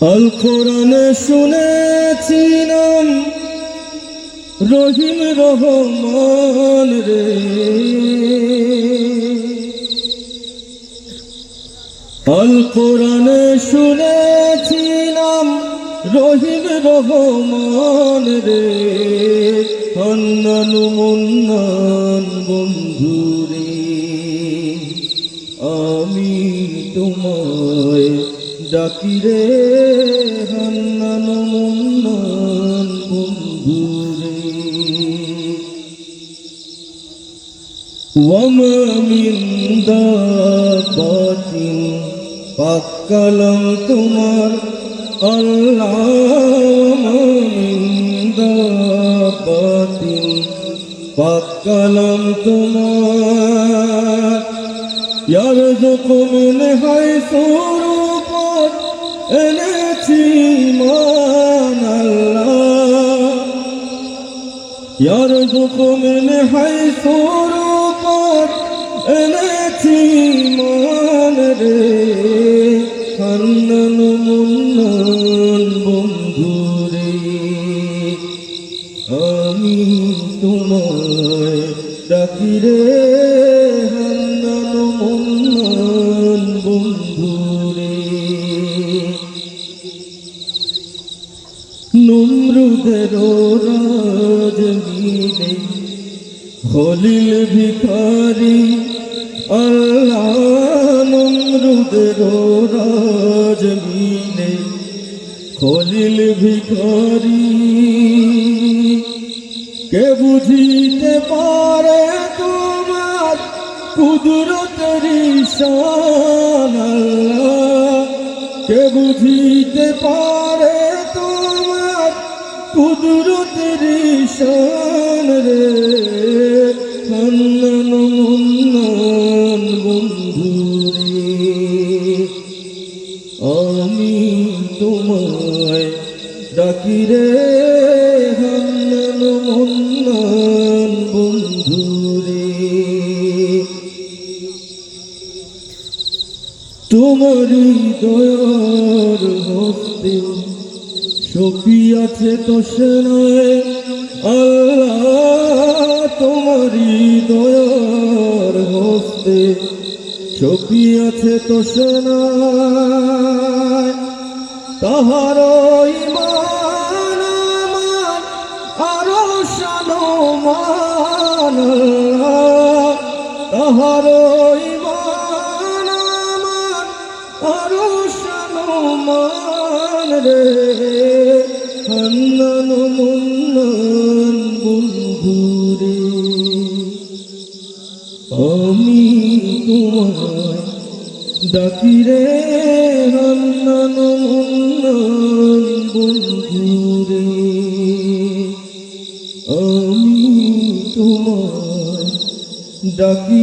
আল কোরআনে শুনেছি নাম, রহিম রহমান রে। আল কোরআনে শুনেছি নাম, রহিম রহমান রে। হন্নানু মুন্নান বন্ধু রে, আমি তোমায় ডাকি রে হান্নান মুন্নান বন্ধু রে وما من دابة পাক্কালাম তোমার আল্লাহ মিন দাবাতিন পাক্কালাম তোমার يرزق من حيث رقت এনেছি মান আল্লাহ ইয়ারজুক মিন হাইসু রূপাত এনেছি মান রে হান্নান মুন্নান বন্ধু রে আমি তোমায় ডাকি রে হান্নান নমরুদের রাজমিনে খলিল ভিখারি, আল্লাহ নমরুদের রাজমিনে খলিল ভিখারি, কে বুঝিতে পারে তোমার কুদরতের শান কুদরতের শান রে। হান্নান মুন্নান বন্ধু রে। আমি তোমায় ডাকি রে। হান্নান মুন্নান বন্ধু রে। তোমারই দয়ার হস্তে সপি আছে তো আল্লাহ তোমারই দয়ার হস্তে। সপি আছে তো তাহার আরও সানমান তাহার আরও সানমান রে হান্নান মুন্নান বন্ধু আমি তোমায় ডাকি রে হান্নান মুন্নান আমি তোমায় ডাকি